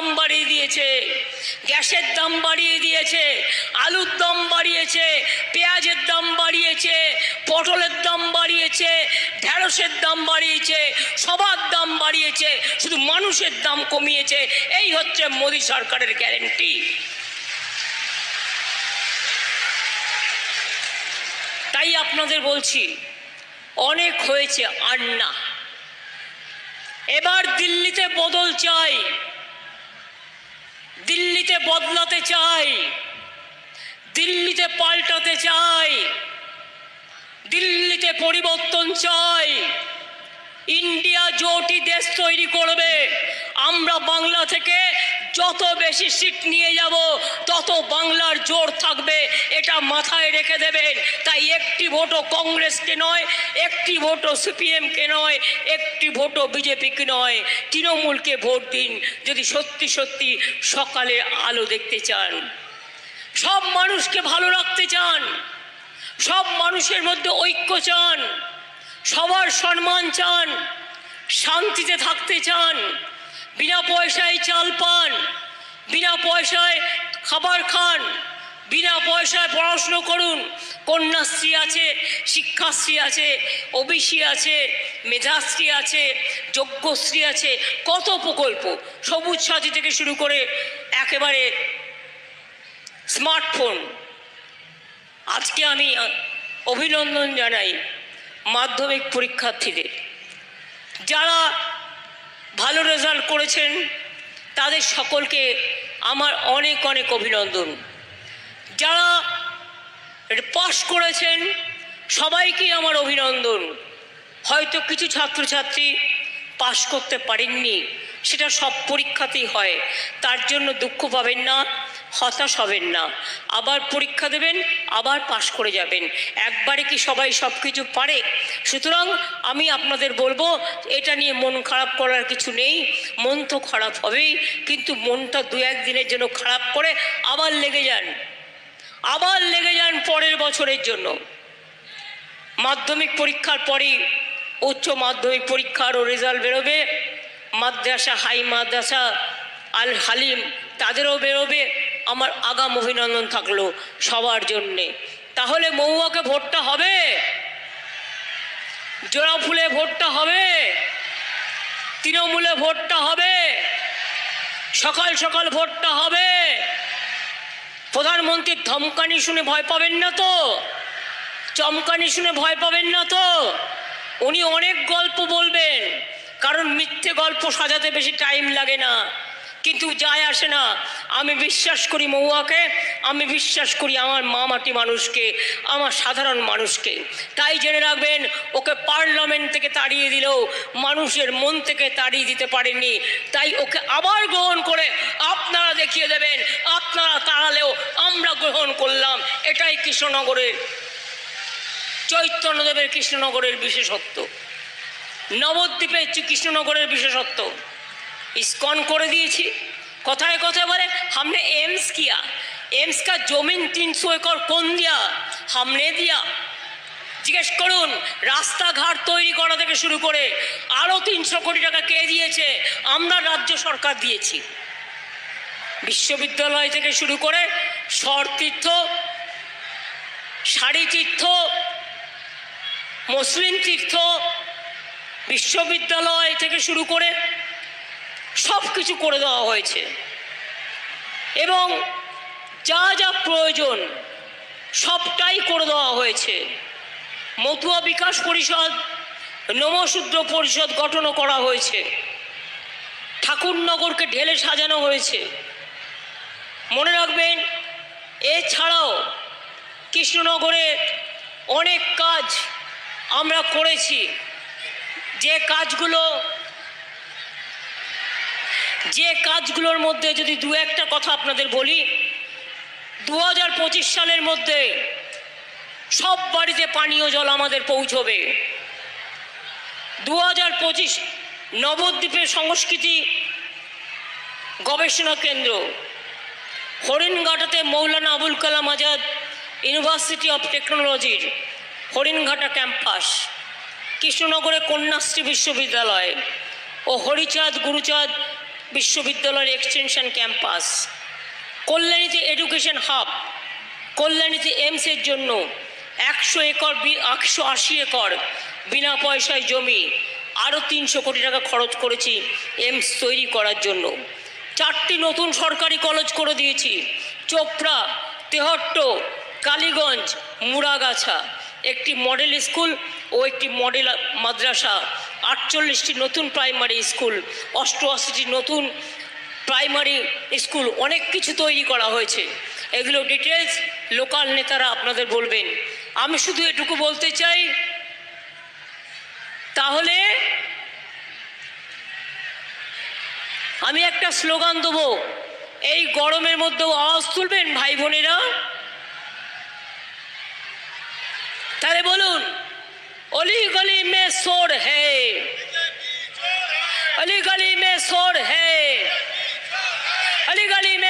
দাম বাড়িয়ে দিয়েছে, গ্যাসের দাম বাড়িয়ে দিয়েছে, আলুর দাম বাড়িয়েছে, পেঁয়াজের দাম বাড়িয়েছে, পটলের দাম বাড়িয়েছে, ঢেঁড়সের দাম বাড়িয়েছে, সবার দাম বাড়িয়েছে, শুধু মানুষের দাম কমিয়েছে। এই হচ্ছে মোদী সরকারের গ্যারেন্টি তাই আপনাদের বলছি, অনেক হয়েছে আর না। এবার দিল্লিতে বদল চাই। দিল্লিতে বদলাতে চাই, দিল্লিতে পাল্টাতে চাই, দিল্লিতে পরিবর্তন চাই। ইন্ডিয়া জোটি দেশ তৈরি করবে। আমরা বাংলা থেকে যত বেশি সিট নিয়ে যাব, তত বাংলার জোর থাকবে, এটা মাথায় রেখে দেবেন। তাই একটি ভোটও কংগ্রেসকে নয়, একটি ভোটও সিপিএমকে নয়, একটি ভোটও বিজেপিকে নয়। তৃণমূলকে ভোট দিন, যদি সত্যি সত্যি সকালে আলো দেখতে চান। সব মানুষকে ভালো রাখতে চান। সব মানুষের মধ্যে ঐক্য চান। সবার সম্মান চান। শান্তিতে থাকতে চান। বিনা পয়সায় চাল পান, বিনা পয়সায় খাবার খান, বিনা পয়সায় পড়াশুনো করুন। কন্যাশ্রী আছে, শিক্ষাশ্রী আছে, ওবিসি আছে, মেধাশ্রী আছে, যজ্ঞশ্রী আছে, কত প্রকল্প। সবুজ সাথী থেকে শুরু করে একেবারে স্মার্টফোন। আজকে আমি অভিনন্দন জানাই মাধ্যমিক পরীক্ষার্থীদের। যারা ভালো রেজাল্ট করেছেন। তাদের সকলকে আমার অনেক অনেক অভিনন্দন। যারা পাশ করেছেন সবাইকে আমার অভিনন্দন। হয়তো কিছু ছাত্রছাত্রী পাশ করতে পারেননি। সেটা সব পরীক্ষাতেই হয়। তার জন্য দুঃখ পাবেন না, হতাশ হবেন না। আবার পরীক্ষা দেবেন, আবার পাশ করে যাবেন। একবারে কি সবাই সব কিছু পারে? সুতরাং আমি আপনাদের বলব, এটা নিয়ে মন খারাপ করার কিছু নেই। মন তো খারাপ হবেই, কিন্তু মনটা দু একদিনের জন্য খারাপ করে আবার লেগে যান। আবার লেগে যান পরের বছরের জন্য। মাধ্যমিক পরীক্ষার পরেই উচ্চ মাধ্যমিক পরীক্ষারও রেজাল্ট বেরোবে। মাদ্রাসা, হাই মাদ্রাসা, আল হালিম, তাদেরও বেরোবে। আমার আগাম অভিনন্দন থাকল সবার জন্যে। তাহলে মৌয়াকে ভোটটা হবে? জোড়া ফুলে ভোটটা হবে? তৃণমূলে ভোটটা হবে? সকাল সকাল ভোটটা হবে? প্রধানমন্ত্রীর ধমকানি শুনে ভয় পাবেন না তো? চমকানি শুনে ভয় পাবেন না তো? উনি অনেক গল্প বলবেন কারণ মিথ্যে গল্প সাজাতে বেশি টাইম লাগে না। কিন্তু যায় আসে না। আমি বিশ্বাস করি মহুয়াকে আমি বিশ্বাস করি আমার মা মাটি মানুষকে, আমার সাধারণ মানুষকে। তাই জেনে রাখবেন, ওকে পার্লামেন্ট থেকে তাড়িয়ে দিলেও মানুষের মন থেকে তাড়িয়ে দিতে পারেনি তাই ওকে আবার গ্রহণ করে আপনারা দেখিয়ে দেবেন, আপনারা তাড়ালেও আমরা গ্রহণ করলাম। এটাই কৃষ্ণনগরের, চৈতন্যদেবের কৃষ্ণনগরের বিশেষত্ব। নবদ্বীপের চি- কৃষ্ণনগরের বিশেষত্ব ইস্কন করে দিয়েছি কথায় কথায় বলে हमने एम्स किया एम्स का जमीन तीन सौ एकड़ कौन दिया हमने दिया জিজ্ঞেস করুন রাস্তাঘাট তৈরি করা থেকে শুরু করে আরও তিনশো কোটি টাকা কে দিয়েছে আমরা রাজ্য সরকার দিয়েছি বিশ্ববিদ্যালয় থেকে শুরু করে স্বরতীর্থ শাড়ি তীর্থ মুসলিম তীর্থ বিশ্ববিদ্যালয় থেকে শুরু করে সব কিছু করে দেওয়া হয়েছে। এবং যা যা প্রয়োজন সবটাই করে দেওয়া হয়েছে। মতুয়া বিকাশ পরিষদ নমশূদ্র পরিষদ গঠনও করা হয়েছে। ঠাকুরনগরকে ঢেলে সাজানো হয়েছে। মনে রাখবেন, এছাড়াও কৃষ্ণনগরে অনেক কাজ আমরা করেছি। যে কাজগুলো, যে কাজগুলোর মধ্যে যদি দু একটা কথা আপনাদের বলি দু হাজার পঁচিশ সালের মধ্যে সব বাড়িতে পানীয় জল আমাদের পৌঁছবে। দু হাজার পঁচিশ নবদ্বীপের সংস্কৃতি গবেষণা কেন্দ্র, হরিণঘাটাতে মৌলানা আবুল কালাম আজাদ ইউনিভার্সিটি অফ টেকনোলজির হরিণঘাটা ক্যাম্পাস। কৃষ্ণনগরে কন্যাশ্রী বিশ্ববিদ্যালয় ও হরিচাঁদ গুরুচাঁদ বিশ্ববিদ্যালয়ের এক্সটেনশন ক্যাম্পাস কল্যাণীতে এডুকেশন হাব কল্যাণীতে এইমসের জন্য একশো একর একশো আশি একর বিনা পয়সায় জমি আরও তিনশো কোটি টাকা খরচ করেছি এমস তৈরি করার জন্য। চারটি নতুন সরকারি কলেজ করে দিয়েছি, চোপড়া, তেহট্ট, কালীগঞ্জ, মুড়াগাছা। একটি মডেল স্কুল ও একটি মডেল মাদ্রাসা, আটচল্লিশটি নতুন প্রাইমারি স্কুল অষ্টআশিটি নতুন প্রাইমারি স্কুল অনেক কিছু তৈরি করা হয়েছে। এগুলো ডিটেলস লোকাল নেতারা আপনাদের বলবেন। আমি শুধু এটুকু বলতে চাই, তাহলে আমি একটা স্লোগান দেবো। এই গরমের মধ্যেও আওয়াজ তুলবেন ভাই বোনেরা? তাহলে বলুন अली गली में शोर है। अली गली में शोर है। अली गली में